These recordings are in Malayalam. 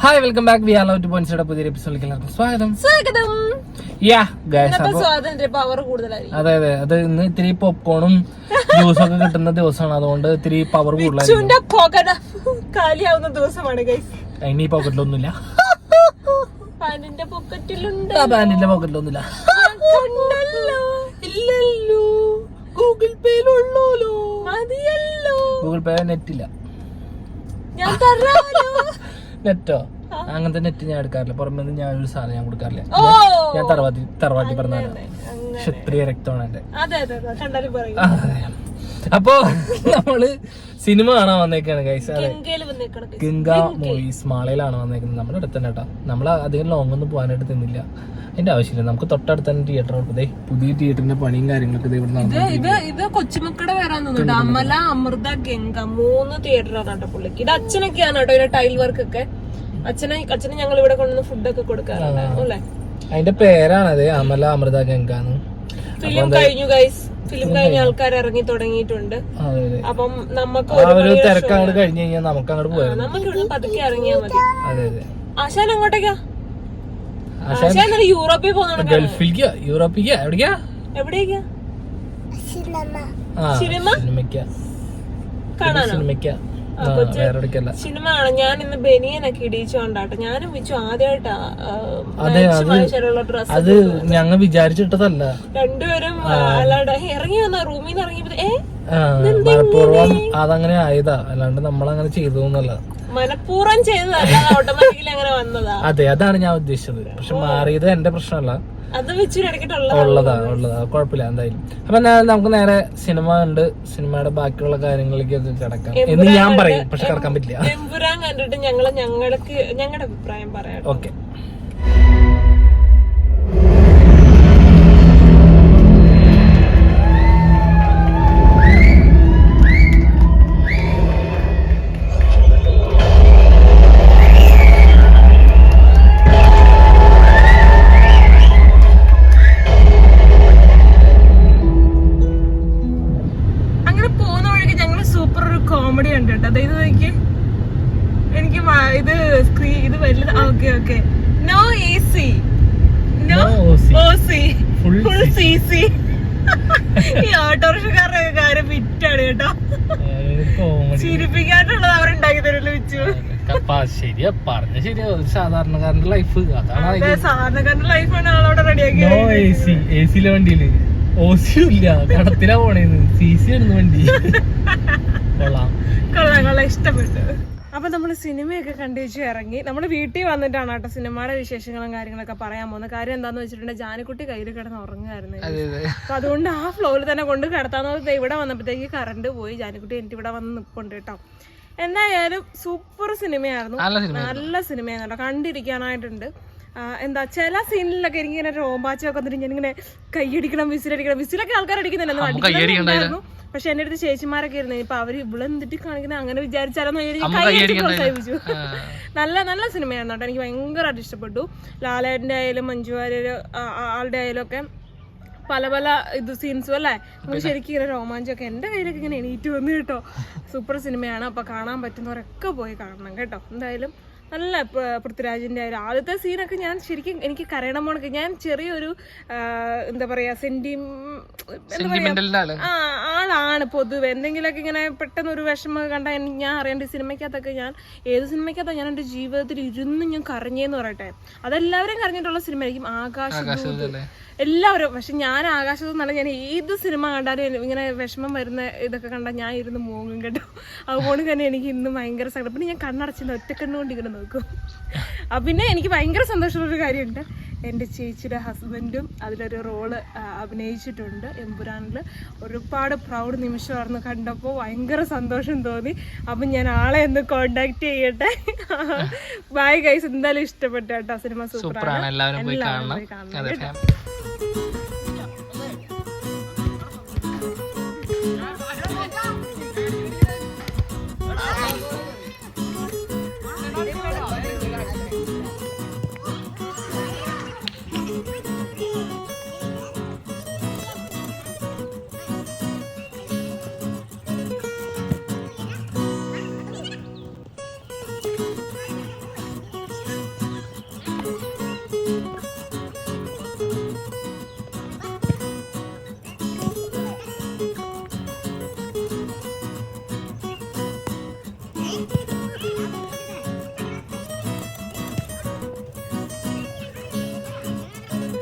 Hi welcome back we are love to പോയിന്റ്സിയുടെ പുതിയ എപ്പിസോഡിലേക്ക് എല്ലാവർക്കും സ്വാഗതം. സ്വാഗതം. യാ ഗൈസ് അപ്പോൾ സ്വാഗതം സ്വാതന്ത്ര്യ പവർ കൂടുതലായിരിക്കും. അതെ അതെ. അത് ഇന്ന് ഇത്തിരി പോപ്കോണും ജ്യൂസും ഒക്കെ കിട്ടുന്ന ദിവസമാണ്. അതുകൊണ്ട് ഇത്തിരി പവർ കൂടുതലായിരിക്കും. കാലിയാവുന്ന ദിവസമാണ് ഗൈസ് ഐനി ഈ പോക്കറ്റിലൊന്നുമില്ല പാന്റിന്റെ പോക്കറ്റിലുണ്ട് ആ പാന്റിന്റെ പോക്കറ്റിലൊന്നുമില്ല കണ്ടല്ലോ ഇല്ലല്ലോ. ഗൂഗിൾ പേയിലുള്ളൂലോ മതിയല്ലോ. ഗൂഗിൾ പേ നെറ്റില്ല. ഞാൻ തരാലോ നെറ്റോ? അങ്ങനത്തെ നെറ്റ് ഞാൻ എടുക്കാറില്ല. പുറമെ നിന്ന് ഞാൻ ഒരു സാധനം ഞാൻ കൊടുക്കാറില്ല. ഞാൻ തറവാട്ടി തറവാട്ടി പറഞ്ഞാലും. ക്ഷത്രിയ രക്തമാണ് എന്റെ അപ്പൊ നമ്മൾ സിനിമ കാണാൻ വന്നേക്കാണ് ഗൈസ് അതെ. ഗംഗ മൂവീസ് മാളയിലാണ് വന്നേക്കുന്നത്. നമ്മുടെ അടുത്ത് തന്നെ കേട്ടോ. നമ്മൾ അധികം ലോങ് ഒന്നും പോകാനായിട്ട് നിന്നില്ല. അതിന്റെ ആവശ്യമില്ല. നമുക്ക് തൊട്ടടുത്ത് തന്നെ തിയേറ്റർ ഉള്ളത് പുതിയ തിയേറ്ററിന്റെ പണിയും കാര്യങ്ങളൊക്കെ ഇവിടെ ഇത് ഇത് കൊച്ചുമക്കളുടെ വരാൻ തോന്നുന്നുണ്ട് അമല അമൃത ഗംഗ മൂന്ന് തിയേറ്ററാണ് കേട്ടോ പുള്ളിക്ക് ഇത് അച്ഛനൊക്കെയാണ് കേട്ടോ ഇതിന്റെ ടൈൽ വർക്ക് ഒക്കെ. അച്ഛനെ അച്ഛനെ ഞങ്ങൾ ഇവിടെ കൊണ്ടുവന്ന് ഫുഡൊക്കെ കൊടുക്കാറുണ്ട് അല്ലേ? അതിന്റെ പേരാണത് അമല അമൃത ഗംഗ ഫിലിം കഴിഞ്ഞു ഗൈസ് ഫിലിം കഴിഞ്ഞ ആൾക്കാർ ഇറങ്ങി തുടങ്ങിയിട്ടുണ്ട്. അപ്പം നമുക്ക് ഒരു തിരക്ക് അങ്ങോട്ട് കഴിഞ്ഞു കഴിഞ്ഞാൽ നമുക്ക് അങ്ങോട്ട് പോയാൽ നമുക്ക് പതുക്കെ ഇറങ്ങിയാ മതി. ആശാൻ അങ്ങോട്ടേക്കാ ആശാൻ യൂറോപ്പിൽ പോകുന്നുണ്ട് ഗൾഫിലേക്കാ യൂറോപ്പിലേക്കാ എവിടേക്കാ? എവിടേക്കാ? സിനിമയ്ക്കാ. സിനിമയ്ക്കാ. സിനിമ ആണ് ഞാൻ ഇന്ന് ബനിയനൊക്കെ ഇടിച്ചോണ്ടാട്ടോ ഞാനും വെച്ചു ആദ്യമായിട്ടാ അത് ഞങ്ങൾ വിചാരിച്ചിട്ടതല്ല. രണ്ടുപേരും റൂമിൽ നിന്ന് ഇറങ്ങിയപ്പോ ഏ? ആ, മനഃപൂർവം അതങ്ങനെ ആയതാ. അല്ലാണ്ട് നമ്മളങ്ങനെ ചെയ്തു എന്നല്ല. മനഃപൂർവം ചെയ്തതല്ല ഓട്ടോമാറ്റിക്കലി അങ്ങനെ വന്നതാ. അതെ അതാണ് ഞാൻ ഉദ്ദേശിച്ചത്. പക്ഷെ മാറിയത് എന്റെ പ്രശ്നമല്ല. ഉള്ളതാ ഉള്ളതാ കുഴപ്പമില്ല എന്തായാലും. അപ്പൊ നമുക്ക് നേരെ സിനിമ ഉണ്ട് സിനിമയുടെ ബാക്കിയുള്ള കാര്യങ്ങളിലേക്കൊക്കെ കിടക്കാം. എന്ന് ഞാൻ പറയും പക്ഷെ കിടക്കാൻ പറ്റില്ല. കണ്ടിട്ട് ഞങ്ങൾ ഞങ്ങൾക്ക് ഞങ്ങളുടെ അഭിപ്രായം പറയാം ഓക്കെ. ചിരിപ്പിക്കാനുള്ളത് അവരുണ്ടാക്കി തരുമല്ലോ വെച്ചു. ശരിയാ പറഞ്ഞ ശരിയാ. ഒരു സാധാരണക്കാരന്റെ ലൈഫ് അതാണ് സാധാരണക്കാരന്റെ ലൈഫാണ് ആളവിടെ റെഡിയാക്കിയത് വണ്ടിയിൽ. ഓസിയും ഇല്ല. കടത്തിലാ പോണേന്ന്. സി സി ആയിരുന്നു വണ്ടി. കൊള്ളാം. കൊള്ളാം കൊള്ളാം. ഇഷ്ടപ്പെട്ടു. അപ്പൊ നമ്മൾ സിനിമയൊക്കെ കണ്ടുവെച്ച് ഇറങ്ങി നമ്മൾ വീട്ടിൽ വന്നിട്ടാണ് കേട്ടോ സിനിമയുടെ വിശേഷങ്ങളും കാര്യങ്ങളൊക്കെ പറയാൻ പോകുന്നത്. കാര്യം എന്താന്ന് വെച്ചിട്ടുണ്ടെങ്കിൽ ജാനിക്കുട്ടി കയ്യിൽ കിടന്ന് ഉറങ്ങുമായിരുന്നു അപ്പൊ അതുകൊണ്ട് ആ ഫ്ലോറിൽ തന്നെ കൊണ്ട് കിടത്താന്ന് ഇവിടെ വന്നപ്പോഴത്തേക്ക് കറണ്ട് പോയി. ജാനിക്കുട്ടി എനിക്ക് ഇവിടെ വന്ന് നിൽപ്പുണ്ട് കേട്ടോ. എന്തായാലും സൂപ്പർ സിനിമയായിരുന്നു. നല്ല സിനിമയായിരുന്നു കേട്ടോ. കണ്ടിരിക്കാനായിട്ടുണ്ട്. എന്താ ചില സീനിലൊക്കെ എനിക്ക് ഇങ്ങനെ രോമാച്ചൊക്കെ വന്നിട്ട് ഞാനിങ്ങനെ കൈയടിക്കണം വിസിലടിക്കണം. വിസിലൊക്കെ ആൾക്കാർ അടിക്കുന്നില്ല. പക്ഷെ എന്റെ അടുത്ത് ചേച്ചിമാരൊക്കെ ഇരുന്നു ഇപ്പൊ അവർ ഇവിടെ എന്തിട്ട് കാണിക്കുന്നത് അങ്ങനെ വിചാരിച്ചാലോ കൈയടിച്ച് നല്ല നല്ല സിനിമയായിരുന്നു കേട്ടോ. എനിക്ക് ഭയങ്കരമായിട്ട് ഇഷ്ടപ്പെട്ടു. ലാലേട്ടന്റെ ആയാലും മഞ്ജു ആ- ആളുടെ ആയാലും ഒക്കെ പല പല ഇത് സീൻസും അല്ലേ? നമുക്ക് ശരിക്കും ഇങ്ങനെ രോമാഞ്ചമൊക്കെ എന്റെ കയ്യിലൊക്കെ ഇങ്ങനെ എണീറ്റ് വന്നു കേട്ടോ. സൂപ്പർ സിനിമയാണ്. അപ്പോൾ കാണാൻ പറ്റുന്നവരൊക്കെ പോയി കാണണം കേട്ടോ. എന്തായാലും നല്ല പൃഥ്വിരാജിന്റെ ഒരു ആദ്യത്തെ സീനൊക്കെ ഞാൻ ശരിക്കും എനിക്ക് കരയണം പോണക്ക് ഞാൻ ചെറിയൊരു എന്താ പറയാ എന്താ ആ ആളാണ് പൊതുവെ. എന്തെങ്കിലുമൊക്കെ ഇങ്ങനെ പെട്ടെന്ന് ഒരു വിഷമം കണ്ടാൽ ഞാൻ അറിയേണ്ട സിനിമയ്ക്കകത്തൊക്കെ ഞാൻ ഏത് സിനിമയ്ക്കകത്താണ് ഞാൻ എന്റെ ജീവിതത്തിൽ ഇരുന്ന് ഞാൻ കരഞ്ഞേന്ന് പറയട്ടെ. അതെല്ലാവരും കരഞ്ഞിട്ടുള്ള സിനിമയായിരിക്കും ആകാശ എല്ലാവരും പക്ഷെ ഞാൻ ആകാശത്ത് നല്ല ഞാൻ ഏത് സിനിമ കണ്ടാലും ഇങ്ങനെ വിഷമം വരുന്ന ഇതൊക്കെ കണ്ടാൽ ഞാൻ ഇരുന്ന് മൂങ്ങും കേട്ടോ. അതുകൊണ്ട് തന്നെ എനിക്ക് ഇന്ന് ഭയങ്കര സങ്കടം. പിന്നെ ഞാൻ കണ്ണടച്ചിട്ട് ഒറ്റക്കണ്ണുകൊണ്ട് ഇങ്ങനെ നോക്കും പിന്നെ എനിക്ക് ഭയങ്കര സന്തോഷമുള്ളൊരു കാര്യമുണ്ട്. എന്റെ ചേച്ചിയുടെ ഹസ്ബൻഡും അതിലൊരു റോൾ അഭിനയിച്ചിട്ടുണ്ട് എമ്പുരാനിൽ. ഒരുപാട് പ്രൗഡ് നിമിഷമായിരുന്നു കണ്ടപ്പോൾ ഭയങ്കര സന്തോഷം തോന്നി. അപ്പം ഞാൻ ആളെ ഒന്ന് കോണ്ടാക്ട് ചെയ്യട്ടെ. ബൈ ഗൈസ് എന്തായാലും ഇഷ്ടപ്പെട്ടു കേട്ടോ. സിനിമ സൂപ്പറാണ്. എല്ലാവരും പോയി കാണണം. കാണണം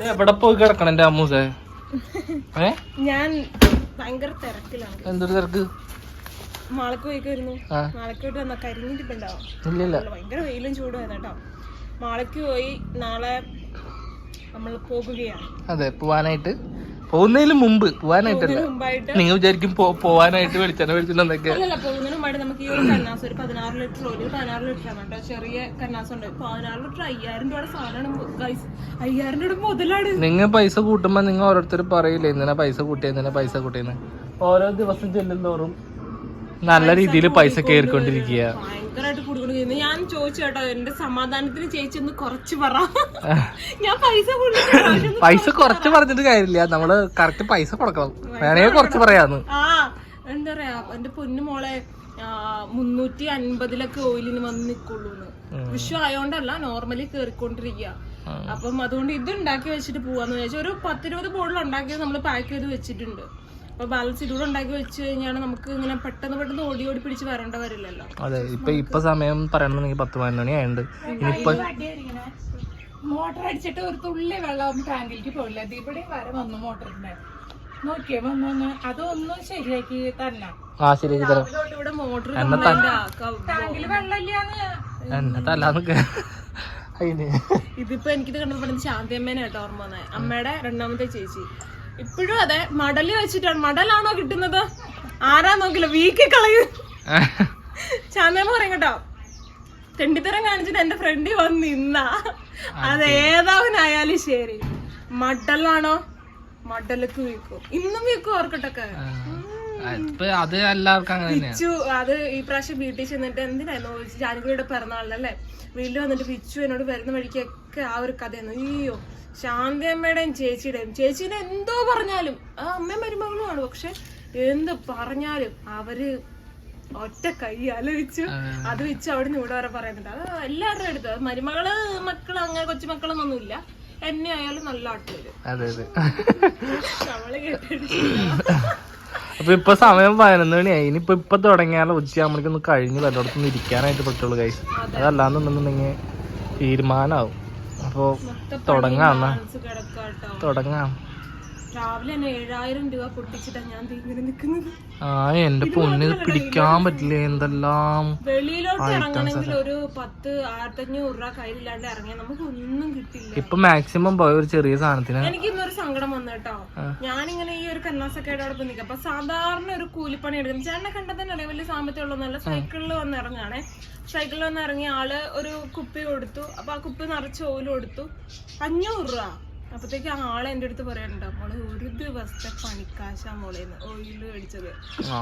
എവിടെ പോയി കിടക്കണം എന്റെ അമ്മൂസേ? ഏ? ഞാൻ ഭയങ്കര തിരക്കിലാണ്. എന്തൊരു തിരക്ക്? മാളക്ക് പോയിക്കായിരുന്നു. ആ. വന്ന ഇല്ല ഭയങ്കര വെയിലും ചൂടും കേട്ടോ. മാളക്ക് പോയി നാളെ നമ്മൾ പോകുകയാണ്. അതെ പോവാനായിട്ട്. പോകുന്നതിന് മുമ്പ് പോവാനായിട്ടല്ല. നിങ്ങൾ വിചാരിക്കും പോവാനായിട്ട് വെളിച്ചെണ്ണ വെളിച്ചെണ്ണൊക്കെ അയ്യായിരം രൂപ നിങ്ങൾ പൈസ കൂട്ടുമ്പോ നിങ്ങൾ ഓരോരുത്തർ പറയില്ലേ എന്തിനാ പൈസ കൂട്ടിയ എന്തിനാ പൈസ കൂട്ടിയെന്ന്? ഓരോ ദിവസം ചെല്ലും തോറും നല്ല രീതിയിൽ പൈസ കയറിക്കൊണ്ടിരിക്കുക. ഭയങ്കരമായിട്ട് ഞാൻ ചോദിച്ചു കേട്ടോ എന്റെ സമാധാനത്തിന് ചേച്ചി ഒന്ന് കുറച്ച് പറ. ഞാൻ പൈസ പൈസ കുറച്ച് പറഞ്ഞിട്ട് കാര്യമില്ല. നമ്മൾ കറക്റ്റ് പൈസ കൊടുക്കണം. വേണേ കുറച്ച് പറയാന്ന്. ആ എന്താ പറയാ എന്റെ പൊന്നു മോളെ മുന്നൂറ്റി അൻപതിലൊക്കെ ഓയിലിന് വന്ന് നിക്കുള്ളൂന്ന്. വിഷു ആയോണ്ടല്ല നോർമലി കേറിക്കൊണ്ടിരിക്കുക അപ്പം അതുകൊണ്ട് ഇത് ഉണ്ടാക്കി വെച്ചിട്ട് പോവാന്ന് വിചാരിച്ചു. ഒരു പത്തിരുപത് ബോട്ടിൽ ഉണ്ടാക്കിയത് നമ്മൾ പാക്ക് ചെയ്ത് വെച്ചിട്ടുണ്ട്. അപ്പൊ ബാലൻസ് ഇതുകൂടെ ഉണ്ടാക്കി വെച്ച് കഴിഞ്ഞാൽ നമുക്ക് ഇങ്ങനെ പെട്ടെന്ന് പെട്ടെന്ന് ഓടി ഓടി പിടിച്ച് വരേണ്ട വരില്ലല്ലോ അതെ ഇപ്പൊ ഇപ്പൊ സമയം പറയണമെന്നെങ്കിൽ പത്ത് പതിനൊന്ന് ആയുണ്ട് ഇനിയിപ്പൊ മോട്ടർ അടിച്ചിട്ട് ഒരു തുള്ളി വെള്ളം ടാങ്കിലേക്ക് പോയില്ല. അത് ഇവിടെ വരെ വന്നു മോട്ടറിന്റെ. നോക്കിയേ വന്നു അതൊന്നും ശരിയാക്കി തരണം ആ ശരി തരാം. ഇവിടെ മോട്ടർ ടാങ്കിൽ വെള്ളമില്ലാന്ന്. എന്നെ ഇതിപ്പോ എനിക്കിത് കണ്ടപ്പോ ശാന്തി ശാന്തിയമ്മേനെ കേട്ടോ ഓർമ്മ വന്നേ. അമ്മയുടെ രണ്ടാമത്തെ ചേച്ചി. ഇപ്പോഴും അതെ മടൽ വെച്ചിട്ടാണ്. മടലാണോ കിട്ടുന്നത്? ആരാ നോക്കില്ല വീക്കി കളയും. ചാമ്യാമ്മ പറയും കേട്ടോ തെണ്ടിത്തരം കാണിച്ചിട്ട് എന്റെ ഫ്രണ്ട് വന്ന് നിന്നാ. അത് ഏതാവിനായാലും ശരി. മടലാണോ? മടലക്ക് വീക്കും. ഇന്നും വീക്കും ഓർക്കട്ടൊക്കെ. അത് എല്ലാവർക്കും അങ്ങനെ അത് ഈ പ്രാവശ്യം വീട്ടിൽ ചെന്നിട്ട് എന്തിനായിരുന്നു ജാനകിയുടെ പിറന്നാളിലല്ലേ വീട്ടിൽ വന്നിട്ട് പിച്ചു എന്നോട് വരുന്ന വഴിക്കൊക്കെ ആ ഒരു കഥയായിരുന്നു. അയ്യോ ശാന്തി അമ്മയുടെയും ചേച്ചിയുടെയും. ചേച്ചീനെ എന്തോ പറഞ്ഞാലും ആ അമ്മയും മരുമകളുമാണ് പക്ഷെ എന്ത് പറഞ്ഞാലും അവർ ഒറ്റ കൈ ആലോചിച്ചു. അത് വെച്ച് അവിടെ നിന്ന് ഇവിടെ വരെ പറയുന്നുണ്ട്. അത് എല്ലാവരുടെയും അടുത്ത്. അത് മരുമകൾ മക്കൾ അങ്ങനെ കൊച്ചുമക്കളെന്നൊന്നും ഇല്ല എന്നെ ആയാലും നല്ല ആട്ട് വരും അതെ. അതെ നമ്മൾ അപ്പൊ ഇപ്പൊ സമയം പതിനൊന്ന് മണിയായി ഇനിയിപ്പൊ ഇപ്പൊ തുടങ്ങിയാലോ ഉച്ചയാകുമ്പോഴേക്കൊന്ന് കഴിഞ്ഞ് വല്ലയിടത്തുനിന്ന് ഇരിക്കാനായിട്ട് പറ്റുള്ളൂ കൈസ് അതല്ലാന്നുണ്ടെന്നുണ്ടെങ്കിൽ തീരുമാനാവും. അപ്പൊ തുടങ്ങാം തുടങ്ങാം. രാവിലെ തന്നെ ഏഴായിരം രൂപ പൊട്ടിച്ചിട്ടാ ഞാൻ ആ എന്റെ പൊന്നിത് പിടിക്കാൻ പറ്റില്ല? എന്തെല്ലാം വെളിയിലോട്ട് ഇറങ്ങണമെങ്കിൽ ഒരു പത്ത് ആയിരത്തഞ്ഞൂറ് രൂപ കയ്യിലില്ലാണ്ട് ഇറങ്ങിയാൽ നമുക്ക് ഒന്നും കിട്ടില്ല. ഇപ്പൊ മാക്സിമം പോയ ഒരു ചെറിയ സാധനത്തിന് എനിക്ക് സങ്കടം വന്നു കേട്ടോ ഞാനിങ്ങനെ ഈ ഒരു കന്നാസൊക്കെ ആയിട്ട് അവിടെ പോയി നിൽക്കാം അപ്പൊ സാധാരണ ഒരു കൂലിപ്പണി എടുക്കും. ചേട്ടനെ കണ്ടത് തന്നെ അറിയാം വലിയ സാമ്പത്തികം നല്ല സൈക്കിളിൽ വന്ന് ഇറങ്ങാണേ സൈക്കിളിൽ വന്ന് ഇറങ്ങി ആൾ ഒരു കുപ്പി കൊടുത്തു. അപ്പൊ ആ കുപ്പി നിറച്ച് ഓയിൽ കൊടുത്തു. അഞ്ഞൂറ് രൂപ. അപ്പത്തേക്ക് ആളെ എന്റെ അടുത്ത് പറയാനുണ്ടോ മോളെ ഒരു ദിവസത്തെ പണിക്കാശാ മോളേന്ന് ഓയിൽ മേടിച്ചത്.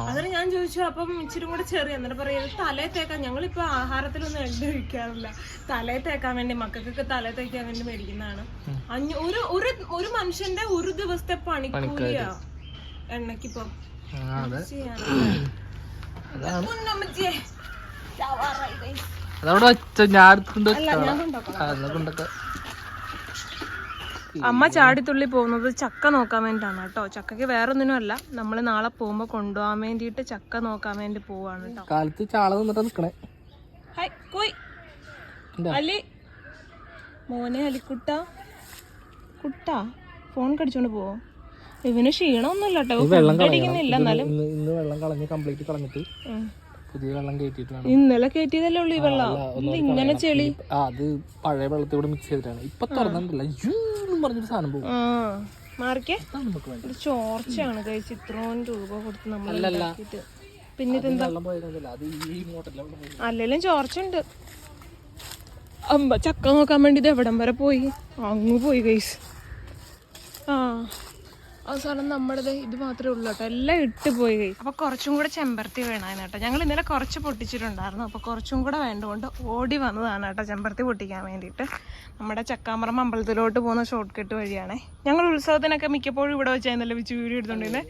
അങ്ങനെ ഞാൻ ചോദിച്ചു അപ്പം ഇച്ചിരി കൂടെ ചെറിയ എന്നിട്ട് പറയുന്നത് തലേ തേക്കാൻ ഞങ്ങളിപ്പോ ആഹാരത്തിലൊന്നും എണ്ണ കഴിക്കാറില്ല തലേ തേക്കാൻ വേണ്ടി മക്കൾക്കൊക്കെ തലേ തേക്കാൻ വേണ്ടി മേടിക്കുന്നതാണ്. അഞ്ഞൂ ഒരു ഒരു ഒരു മനുഷ്യന്റെ ഒരു ദിവസത്തെ പണിക്കൂലിയാ എണ്ണക്കിപ്പം. അതവിടെ വെച്ച ഞാൻ കൊണ്ടൊക്കെ അമ്മ ചാടിത്തുള്ളി പോകുന്നത് ചക്ക നോക്കാൻ വേണ്ടിയിട്ടാണ് കേട്ടോ. ചക്കയ്ക്ക് വേറെ ഒന്നിനും അല്ല നമ്മൾ നാളെ പോകുമ്പോൾ കൊണ്ടുപോകാൻ വേണ്ടിയിട്ട് ചക്ക നോക്കാൻ വേണ്ടി പോവാണ് കേട്ടോ. കാലത്ത് ചാള നിന്നിട്ടാ നിക്കണേ. ഹായ് കോയ്? അലി. മോനെ അലിക്കുട്ട. കുട്ട ഫോൺ കടിച്ചോണ്ട് പോവോ. ഇവന് ക്ഷീണമൊന്നുമില്ല കേട്ടോ. വെള്ളം കളഞ്ഞിട്ട്. പുതിയ വെള്ളം കയറ്റിയിട്ട് ഇന്നലെ കയറ്റിയതല്ലേ ഉള്ളു ഈ വെള്ളം. ഇങ്ങനെ ചെളി. അത് പഴയ വെള്ളത്തിൽ കൂടെ മിക്സ് ചെയ്തിട്ടാണ്. ഇപ്പൊ തുറന്നിട്ടില്ല. പറഞ്ഞൊരു സാധനം പോകും മാറിക്കേ. ചോർച്ചയാണ് കഴിച്ച് ഇത്രയും രൂപ കൊടുത്ത് നമ്മൾ പിന്നെ ഇതെന്താ? അല്ലെങ്കിലും ചോർച്ചുണ്ട് അമ്പ ചക്ക നോക്കാൻ വേണ്ടി ഇത് എവിടം വരെ പോയി? അങ്ങ് പോയി ഗൈസ് ആ. അവസാനം നമ്മുടെ ഇത് മാത്രമേ ഉള്ളൂ കേട്ടോ. എല്ലാം ഇട്ട് പോയി. അപ്പൊ കുറച്ചും കൂടെ ചെമ്പരത്തി വേണമായിരുന്നു കേട്ടോ. ഞങ്ങൾ ഇന്നലെ കുറച്ച് പൊട്ടിച്ചിട്ടുണ്ടായിരുന്നു. അപ്പൊ കുറച്ചും കൂടെ വേണ്ടതുകൊണ്ട് ഓടി വന്നതാണ് കേട്ടോ ചെമ്പരത്തി പൊട്ടിക്കാൻ വേണ്ടിയിട്ട്. നമ്മുടെ ചക്കാമ്പറം അമ്പലത്തിലോട്ട് പോകുന്ന ഷോർട്ട് കട്ട് വഴിയാണേ. ഞങ്ങൾ ഉത്സവത്തിനൊക്കെ മിക്കപ്പോഴും ഇവിടെ വെച്ചായിരുന്നല്ലോ വെച്ച് വീഡിയോ എടുത്തോണ്ടിരുന്നേ?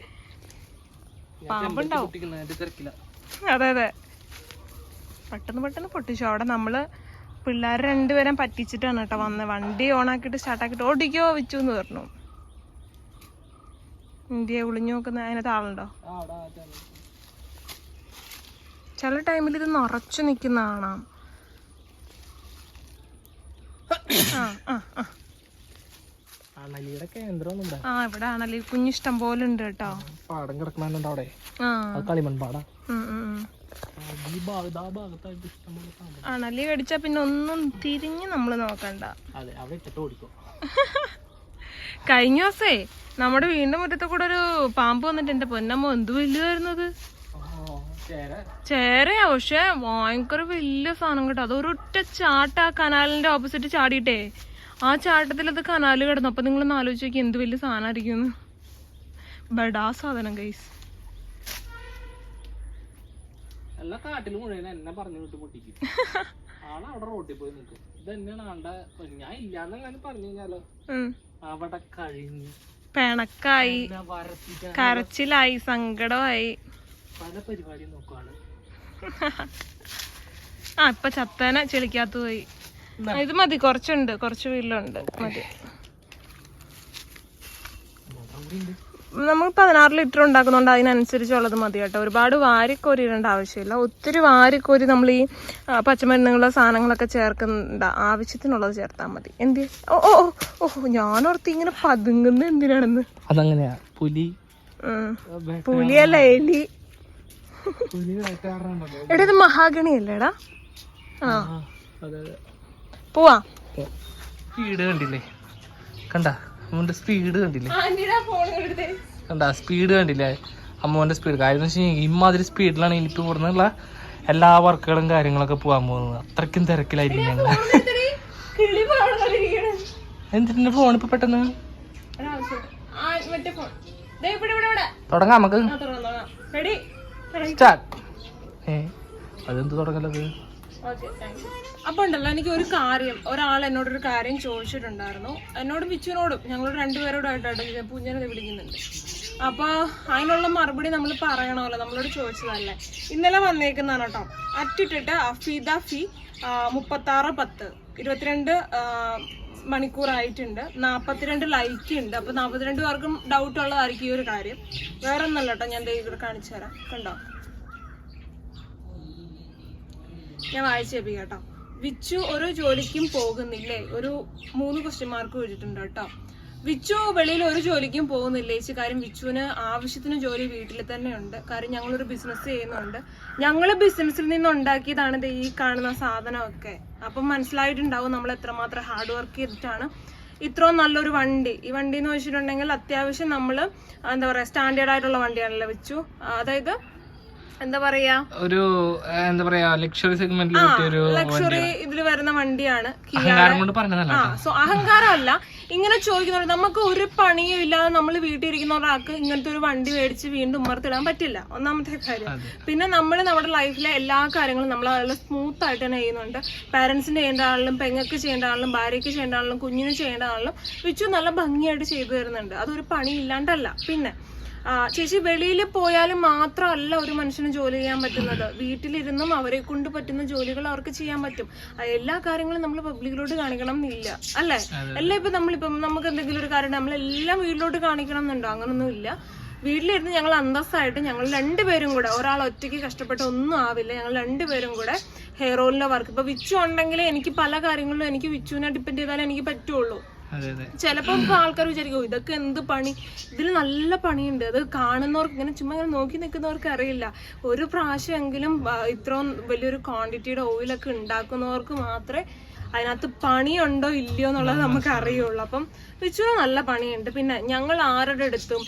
പാമ്പുണ്ടാവും. അതെ അതെ. പെട്ടെന്ന് പെട്ടെന്ന് പൊട്ടിച്ചു. അവിടെ നമ്മൾ പിള്ളേർ രണ്ടുപേരും പറ്റിച്ചിട്ടാണ് കേട്ടോ വന്നത് വണ്ടി ഓണാക്കിയിട്ട് സ്റ്റാർട്ടാക്കിയിട്ട് ഓടിക്കോ വെച്ചു എന്ന് പറഞ്ഞു. ഇന്ത്യയെ ഒളിഞ്ഞു നോക്കുന്ന അതിനകത്ത് ആളുണ്ടോ? ചില ടൈമിൽ ഇത് നിറച്ചു നിൽക്കുന്ന കാണാം. ആ ഇവിടെ ആണല്ലേ കുഞ്ഞിഷ്ടം പോലെ ഉണ്ട് കേട്ടോ. പാടം കിടക്കണുണ്ട് അവിടെ. കളിമൺ പാടാ. ഉം, ഉം, ഉം. ഈ ഭാഗത്ത് ആ ഭാഗത്തായിട്ട് ഇഷ്ടംപോലെ സാധനം അണലി കടിച്ചാ പിന്നെ ഒന്നും തിരിഞ്ഞ് നമ്മൾ നോക്കണ്ട. അതെ അവിടെ ഇട്ടിട്ട് ഓടിക്കോ. കഴിഞ്ഞ ദിവസേ നമ്മുടെ വീടിന്റെ മുറ്റത്തെ കൂടെ ഒരു പാമ്പ് വന്നിട്ട് എന്റെ പൊന്നമ്മ എന്ത് വലുതായിരുന്നു അത് ചേര ചേരയാ പക്ഷെ ഭയങ്കര വലിയ സാധനം കേട്ടോ. അതൊരൊറ്റ ചാട്ട ആ കനാലിന്റെ ഓപ്പോസിറ്റ് ചാടിയിട്ടേ. ആ ചാട്ടത്തിൽ അത് കനാല് കിടന്നു. അപ്പൊ നിങ്ങളൊന്ന് ആലോചിച്ച് നോക്കി എന്ത് വലിയ സാധനമായിരിക്കും ബഡാ സാധനം ഗൈസ് എല്ലാ കാട്ടിലും മുഴുവൻ എന്നെ പറഞ്ഞു വിട്ട് പൊട്ടിക്കും. ആളവിടെ റോഡിൽ പോയി നിൽക്കും. ഇത് തന്നെയാണ് ആളുടെ ഞാൻ ഇല്ലാന്നെങ്ങനെ പറഞ്ഞു കഴിഞ്ഞാലോ? അവിടെ കഴിഞ്ഞ് പിണക്കായി. കരച്ചിലായി സങ്കടമായി. പല പരിപാടിയും നോക്കുവാണ്. ആ ഇപ്പൊ ചത്തേനെ ചെളിക്കാത്ത പോയി. ഇത് മതി കുറച്ചുണ്ട് കുറച്ച് വീട്ടിലുണ്ട്. മതി. നമ്മൾ പതിനാറ് ലിറ്റർ ഉണ്ടാക്കുന്നുണ്ട് അതിനനുസരിച്ചുള്ളത് മതി കേട്ടോ. ഒരുപാട് വാരിക്കോരി ഇടേണ്ട ആവശ്യമില്ല. ഒത്തിരി വാരിക്കോരി നമ്മൾ ഈ പച്ചമരുന്നുകളോ സാധനങ്ങളൊക്കെ ചേർക്കുന്നുണ്ട് ആവശ്യത്തിനുള്ളത് ചേർത്താൽ മതി. എന്ത്? ഓ ഓ ഓ, ഞാനോർത്ത് ഇങ്ങനെ പതുങ്ങുന്ന എന്തിനാണെന്ന്? അതങ്ങനെയാ. പുലി. പുലിയല്ല എലി. എടാ ഇത് മഹാഗണി അല്ലേടാ ആ. പോവാ. കണ്ടില്ലേ? കണ്ട? അമ്മൂന്റെ സ്പീഡ് കണ്ടില്ലേ? കണ്ട സ്പീഡ് കണ്ടില്ലേ? അമ്മൂന്റെ സ്പീഡ് കാര്യം എന്ന് വെച്ചാൽ ഇമാതിരി സ്പീഡിലാണ് ഇനിയിപ്പോ ഇവിടുന്നുള്ള എല്ലാ വർക്കുകളും കാര്യങ്ങളൊക്കെ പോകാൻ പോകുന്നത്. അത്രയ്ക്കും തിരക്കിലായിരിക്കും ഞങ്ങൾ എന്തിന്റെ ഫോൺ ഇപ്പൊ പെട്ടെന്ന്? തുടങ്ങാം നമുക്ക്? സ്റ്റാർട്ട് ഏ അതെന്ത് തുടങ്ങലത്? Okay thank you. അപ്പൊ ഉണ്ടല്ലോ എനിക്ക് ഒരു കാര്യം ഒരാൾ എന്നോട് ഒരു കാര്യം ചോദിച്ചിട്ടുണ്ടായിരുന്നു. എന്നോടും ബിച്ചുവിനോടും ഞങ്ങളോട് രണ്ടുപേരോടായിട്ടാണ് പൂഞ്ഞനെ വിളിക്കുന്നുണ്ട്. അപ്പൊ അതിനുള്ള മറുപടി നമ്മൾ പറയണമല്ലോ നമ്മളോട് ചോദിച്ചതല്ലേ. ഇന്നലെ വന്നേക്കുന്നതാണ് കേട്ടോ. അറ്റിട്ടിട്ട് അഫീദ ഫി മുപ്പത്തി ആറ് പത്ത്. ഇരുപത്തിരണ്ട് മണിക്കൂറായിട്ടുണ്ട്. നാപ്പത്തിരണ്ട് ലൈക്ക് ഉണ്ട്. അപ്പൊ നാപ്പത്തിരണ്ട് പേർക്കും ഡൗട്ട് ഉള്ളതായിരിക്കും ഈ ഒരു കാര്യം. വേറെ ഒന്നല്ല കേട്ടോ ഞാൻ ഇവിടെ കാണിച്ചു തരാം കണ്ടോ? ഞാൻ വായിച്ചേപ്പി കേട്ടോ. വിച്ചു ഓരോ ജോലിക്കും പോകുന്നില്ലേ? ഒരു മൂന്ന് ക്വസ്റ്റ്യൻ മാർക്ക് വെച്ചിട്ടുണ്ട് കേട്ടോ. വിച്ചു വെളിയിൽ ഒരു ജോലിക്കും പോകുന്നില്ല? ചേച്ചി കാര്യം വിച്ചുവിന് ആവശ്യത്തിന് ജോലി വീട്ടിൽ തന്നെ ഉണ്ട്. കാര്യം ഞങ്ങളൊരു ബിസിനസ് ചെയ്യുന്നുണ്ട്. ഞങ്ങൾ ബിസിനസ്സിൽ നിന്ന് ഉണ്ടാക്കിയതാണ് ഈ കാണുന്ന സാധനമൊക്കെ. അപ്പം മനസ്സിലായിട്ടുണ്ടാവും നമ്മൾ എത്രമാത്രം ഹാർഡ് വർക്ക് ചെയ്തിട്ടാണ് ഇത്രയും നല്ലൊരു വണ്ടി. ഈ വണ്ടി എന്ന് വെച്ചിട്ടുണ്ടെങ്കിൽ അത്യാവശ്യം നമ്മൾ എന്താ പറയുക സ്റ്റാൻഡേർഡ് ആയിട്ടുള്ള വണ്ടിയാണല്ലോ വിച്ചു. അതായത് എന്താ പറയാ? ഒരു എന്താ പറയാ ലക്ഷറി സെഗ്മെന്റിൽ ഒരു ലക്ഷറി ഇതിൽ വരുന്ന വണ്ടിയാണ് ആ സോ അഹങ്കാരമല്ല. ഇങ്ങനെ ചോദിക്കുന്നവർ നമുക്ക് ഒരു പണിയും ഇല്ലാതെ നമ്മൾ വീട്ടിൽ ഇരിക്കുന്ന ഒരാൾക്ക് ഇങ്ങനത്തെ ഒരു വണ്ടി മേടിച്ച് വീണ്ടും ഉമ്മർത്തിടാൻ പറ്റില്ല. ഒന്നാമത്തെ കാര്യം. പിന്നെ നമ്മൾ നമ്മുടെ ലൈഫിലെ എല്ലാ കാര്യങ്ങളും നമ്മൾ നല്ല സ്മൂത്ത് ആയിട്ട് തന്നെ ചെയ്യുന്നുണ്ട്. പാരന്റ്സിന് ചെയ്യേണ്ട ആളിലും പെങ്ങൾക്ക് ചെയ്യേണ്ട ആളിലും ഭാര്യയ്ക്ക് ചെയ്യേണ്ട ആളിലും കുഞ്ഞിന് ചെയ്യേണ്ട ആളിലും വിച്ചു നല്ല ഭംഗിയായിട്ട് ചെയ്തു തരുന്നുണ്ട്. അതൊരു പണി ഇല്ലാണ്ടല്ല പിന്നെ ചേച്ചി വെളിയിൽ പോയാലും മാത്രമല്ല ഒരു മനുഷ്യന് ജോലി ചെയ്യാൻ പറ്റുന്നത്. വീട്ടിലിരുന്നും അവരെ കൊണ്ട് പറ്റുന്ന ജോലികൾ അവർക്ക് ചെയ്യാൻ പറ്റും. എല്ലാ കാര്യങ്ങളും നമ്മൾ പബ്ലിക്കിലോട്ട് കാണിക്കണം എന്നില്ല. അല്ലേ? എല്ലാം ഇപ്പൊ നമ്മളിപ്പം നമുക്ക് എന്തെങ്കിലും ഒരു കാര്യം നമ്മളെല്ലാം വീട്ടിലോട്ട് കാണിക്കണം എന്നുണ്ടോ? അങ്ങനൊന്നും ഇല്ല. വീട്ടിലിരുന്ന് ഞങ്ങൾ അന്തസ്സായിട്ട് ഞങ്ങൾ രണ്ടുപേരും കൂടെ ഒരാൾ ഒറ്റയ്ക്ക് കഷ്ടപ്പെട്ട് ഒന്നും ആവില്ല. ഞങ്ങൾ രണ്ടുപേരും കൂടെ ഹെയർ ഓയിലിന്റെ വർക്ക് ഇപ്പൊ വിച്ചു ഉണ്ടെങ്കിൽ എനിക്ക് പല കാര്യങ്ങളിലും എനിക്ക് വിച്ചുവിനെ ഡിപ്പെൻഡ് ചെയ്താലേ എനിക്ക് പറ്റുള്ളൂ. ചിലപ്പോ ആൾക്കാർ വിചാരിക്കും "ഓ, ഇതൊക്കെ എന്ത് പണി? ഇതിൽ നല്ല പണിയുണ്ട്. അത് കാണുന്നവർക്ക് ഇങ്ങനെ ചുമ്മാ ഇങ്ങനെ നോക്കി നിൽക്കുന്നവർക്ക് അറിയില്ല. ഒരു പ്രാവശ്യമെങ്കിലും ഇത്രയും വലിയൊരു ക്വാണ്ടിറ്റിയുടെ ഓയിലൊക്കെ ഉണ്ടാക്കുന്നവർക്ക് മാത്രമേ അതിനകത്ത് പണിയുണ്ടോ ഇല്ലയോ എന്നുള്ളത് നമുക്ക് അറിയുള്ളൂ. അപ്പം വിച്ചുവിന് നല്ല പണിയുണ്ട്. പിന്നെ ഞങ്ങൾ ആരുടെ അടുത്തും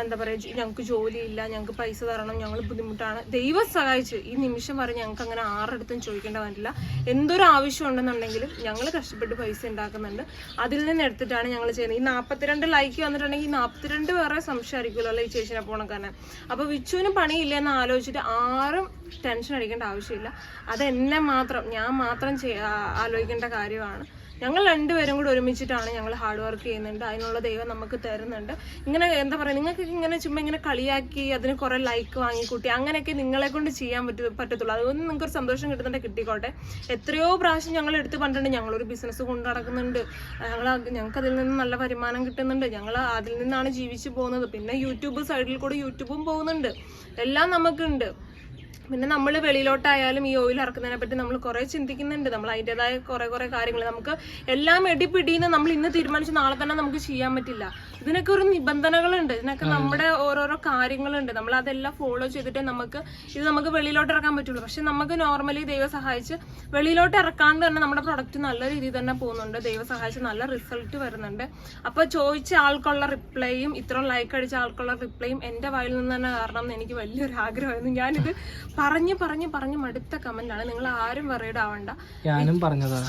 എന്താ പറയുക ഞങ്ങൾക്ക് ജോലിയില്ല ഞങ്ങൾക്ക് പൈസ തരണം ഞങ്ങൾ ബുദ്ധിമുട്ടാണ്. ദൈവം സഹായിച്ച്. ഈ നിമിഷം വരെ ഞങ്ങൾക്ക് അങ്ങനെ ആരുടെ അടുത്തും ചോദിക്കേണ്ട വരില്ല എന്തൊരു ആവശ്യം ഉണ്ടെന്നുണ്ടെങ്കിലും ഞങ്ങൾ കഷ്ടപ്പെട്ട് പൈസ ഉണ്ടാക്കുന്നുണ്ട്. അതിൽ നിന്ന് എടുത്തിട്ടാണ് ഞങ്ങൾ ചെയ്യുന്നത്. ഈ നാൽപ്പത്തിരണ്ട് ലൈക്ക് വന്നിട്ടുണ്ടെങ്കിൽ ഈ നാൽപ്പത്തിരണ്ട് പേരെ സംശയമായിരിക്കുമല്ലോ അല്ലെ ഈ ചേച്ചിനെ പോണക്കാരനെ അപ്പൊ വിച്ചുവിന് പണിയില്ല എന്ന് ആലോചിച്ചിട്ട് ആരും ടെൻഷൻ അടിക്കേണ്ട ആവശ്യമില്ല. അത് എന്നെ മാത്രം ഞാൻ മാത്രം ചെയ്യ- ആ- കാര്യമാണ്. ഞങ്ങൾ രണ്ടുപേരും കൂടി ഒരുമിച്ചിട്ടാണ് ഞങ്ങൾ ഹാർഡ് വർക്ക് ചെയ്യുന്നുണ്ട്. അതിനുള്ള ദൈവം നമുക്ക് തരുന്നുണ്ട്. ഇങ്ങനെ എന്താ പറയുക നിങ്ങൾക്ക് ഇങ്ങനെ ചുമ്മാ ഇങ്ങനെ കളിയാക്കി അതിന് കുറേ ലൈക്ക് വാങ്ങിക്കൂട്ടി അങ്ങനെയൊക്കെ നിങ്ങളെ കൊണ്ട് ചെയ്യാൻ പറ്റു പറ്റത്തുള്ളൂ. അതുകൊണ്ട് നിങ്ങൾക്ക് ഒരു സന്തോഷം കിട്ടുന്നുണ്ട് കിട്ടിക്കോട്ടെ. എത്രയോ പ്രാവശ്യം ഞങ്ങൾ എടുത്ത് പറഞ്ഞിട്ടുണ്ട് ഞങ്ങളൊരു ബിസിനസ് കൊണ്ടു നടക്കുന്നുണ്ട്. ഞങ്ങൾ ഞങ്ങൾക്ക് അതിൽ നിന്ന് നല്ല വരുമാനം കിട്ടുന്നുണ്ട്. ഞങ്ങൾ അതിൽ നിന്നാണ് ജീവിച്ചു പോകുന്നത്. പിന്നെ യൂട്യൂബ് സൈഡിൽ കൂടെ യൂട്യൂബും പോകുന്നുണ്ട്. എല്ലാം നമുക്കുണ്ട്. പിന്നെ നമ്മൾ വെളിയിലോട്ടായാലും ഈ ഓയിൽ ഇറക്കുന്നതിനെ പറ്റി നമ്മൾ കുറെ ചിന്തിക്കുന്നുണ്ട്. നമ്മൾ അതിന്റെതായ കുറെ കുറെ കാര്യങ്ങൾ നമുക്ക് എല്ലാം എടിപ്പിടിന്ന് നമ്മൾ ഇന്ന് തീരുമാനിച്ച് നാളെ തന്നെ നമുക്ക് ചെയ്യാൻ പറ്റില്ല. ഇതിനൊക്കെ ഒരു നിബന്ധനകളുണ്ട്. ഇതിനൊക്കെ നമ്മുടെ ഓരോരോ കാര്യങ്ങളുണ്ട്. നമ്മൾ അതെല്ലാം ഫോളോ ചെയ്തിട്ടേ നമുക്ക് ഇത് നമുക്ക് വെളിയിലോട്ട് ഇറക്കാൻ പറ്റുള്ളൂ. പക്ഷെ നമുക്ക് നോർമലി ദൈവം സഹായിച്ച് വെളിയിലോട്ട് ഇറക്കാണ്ട് തന്നെ നമ്മുടെ പ്രൊഡക്റ്റ് നല്ല രീതിയിൽ തന്നെ പോകുന്നുണ്ട്. ദൈവം സഹായിച്ച് നല്ല റിസൾട്ട് വരുന്നുണ്ട്. അപ്പൊ ചോദിച്ച ആൾക്കുള്ള റിപ്ലൈയും ഇത്രയും ലൈക്ക് അടിച്ച ആൾക്കുള്ള റിപ്ലൈയും എന്റെ വായിൽ നിന്ന് തന്നെ കാരണം എനിക്ക് വലിയൊരു ആഗ്രഹമായിരുന്നു. ഞാനിത് പറഞ്ഞ് പറഞ്ഞു പറഞ്ഞു മടുത്ത കമന്റ് ആണ് നിങ്ങൾ ആരും വെറൈഡ് ആവണ്ട. ഞാനും പറഞ്ഞതാണ്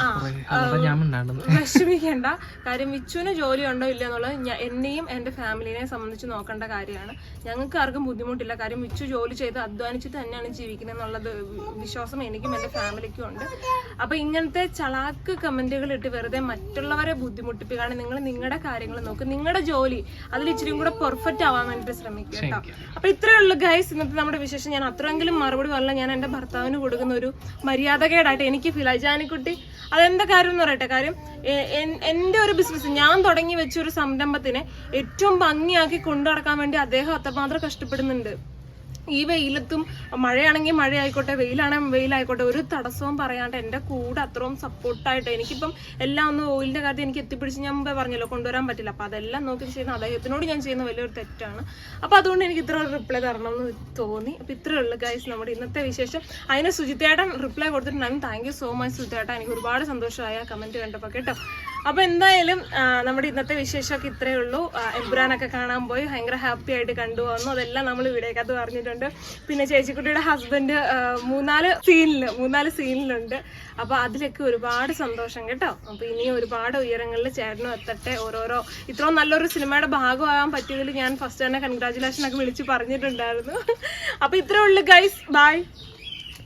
വിഷമിക്കേണ്ട. കാര്യം വിച്ചുവിന് ജോലി ഉണ്ടോ ഇല്ല എന്നുള്ളത് എന്നെയും എന്റെ ഫാമിലിനെ സംബന്ധിച്ച് നോക്കേണ്ട കാര്യമാണ്. ഞങ്ങൾക്ക് ആർക്കും ബുദ്ധിമുട്ടില്ല. കാര്യം മിച്ചു ജോലി ചെയ്ത് അധ്വാനിച്ചിട്ട് തന്നെയാണ് ജീവിക്കുന്നത് എന്നുള്ളത് വിശ്വാസം എനിക്കും എന്റെ ഫാമിലിക്കും ഉണ്ട്. അപ്പൊ ഇങ്ങനത്തെ ചളാക്ക് കമന്റുകൾ ഇട്ട് വെറുതെ മറ്റുള്ളവരെ ബുദ്ധിമുട്ടിപ്പിക്കാണ് നിങ്ങൾ നിങ്ങളുടെ കാര്യങ്ങൾ നോക്ക്. നിങ്ങളുടെ ജോലി അതിൽ ഇച്ചിരി കൂടെ പെർഫെക്റ്റ് ആവാൻ വേണ്ടിട്ട് ശ്രമിക്കുക കേട്ടോ. അപ്പൊ ഇത്രയേ ഉള്ളൂ ഗൈസ് ഇന്നത്തെ നമ്മുടെ വിശേഷം ഞാൻ അത്രയെങ്കിലും മറുപടി പറഞ്ഞ ഞാൻ എന്റെ ഭർത്താവിന് കൊടുക്കുന്ന ഒരു മര്യാദകേടായിട്ട് എനിക്ക് ഫീൽ ആയി ജാനിക്കുട്ടി അതെന്താ കാര്യം എന്ന് പറയട്ടെ? കാര്യം എന്റെ ഒരു ബിസിനസ് ഞാൻ തുടങ്ങി വെച്ച ഒരു സംരംഭത്തിനെ ഏറ്റവും ഭംഗിയാക്കി കൊണ്ടു നടക്കാൻ വേണ്ടി അദ്ദേഹം അത്രമാത്രം കഷ്ടപ്പെടുന്നുണ്ട്. ഈ വെയിലത്തും മഴയാണെങ്കിൽ മഴ ആയിക്കോട്ടെ വെയിലാണെങ്കിൽ വെയിലായിക്കോട്ടെ ഒരു തടസ്സവും പറയാണ്ട് എന്റെ കൂടെ അത്രയും സപ്പോർട്ടായിട്ട് എനിക്കിപ്പം എല്ലാം ഒന്ന് ഓയിലിന്റെ കാര്യത്തിൽ എനിക്ക് എത്തിപ്പിടിച്ച് ഞാൻ മുമ്പേ പറഞ്ഞല്ലോ കൊണ്ടുവരാൻ പറ്റില്ല. അപ്പം അതെല്ലാം നോക്കി ചെയ്യുന്ന അദ്ദേഹത്തിനോട് ഞാൻ ചെയ്യുന്ന വലിയൊരു തെറ്റാണ്. അപ്പോൾ അതുകൊണ്ട് എനിക്ക് ഇത്ര റിപ്ലൈ തരണം എന്ന് തോന്നി. അപ്പം ഇത്രയേ ഉള്ളൂ ഗൈസ് നമ്മുടെ ഇന്നത്തെ വിശേഷം. അതിന് സുജിത്തേട്ടൻ റിപ്ലൈ കൊടുത്തിട്ടുണ്ടായിരുന്നു താങ്ക് യു സോ മച്ച് സുജിത്തേട്ടൻ എനിക്ക് ഒരുപാട് സന്തോഷമായ കമന്റ് കണ്ടപ്പോൾ കേട്ടോ. അപ്പോൾ എന്തായാലും നമ്മുടെ ഇന്നത്തെ വിശേഷമൊക്കെ ഇത്രയേ ഉള്ളൂ. എബ്രാനൊക്കെ കാണാൻ പോയി. ഭയങ്കര ഹാപ്പി ആയിട്ട് കണ്ടു വന്നു. അതെല്ലാം നമ്മൾ വീഡിയോക്കകത്ത് പറഞ്ഞിട്ടുണ്ട്. പിന്നെ ചേച്ചിക്കുട്ടിയുടെ ഹസ്ബൻഡ് മൂന്നാൽ സീനിൽ മൂന്നാൽ സീനിലുണ്ട് അപ്പൊ അതിലൊക്കെ ഒരുപാട് സന്തോഷം കേട്ടോ. അപ്പൊ ഇനിയും ഒരുപാട് ഉയരങ്ങളിൽ ചേട്ടനും എത്തട്ടെ ഓരോരോ. ഇത്രയും നല്ലൊരു സിനിമയുടെ ഭാഗമാകാൻ പറ്റിയതിൽ ഞാൻ ഫസ്റ്റ് തന്നെ കൺഗ്രാചുലേഷൻ ഒക്കെ വിളിച്ച് പറഞ്ഞിട്ടുണ്ടായിരുന്നു. അപ്പൊ ഇത്രേ ഉള്ളു ഗൈസ് ബൈ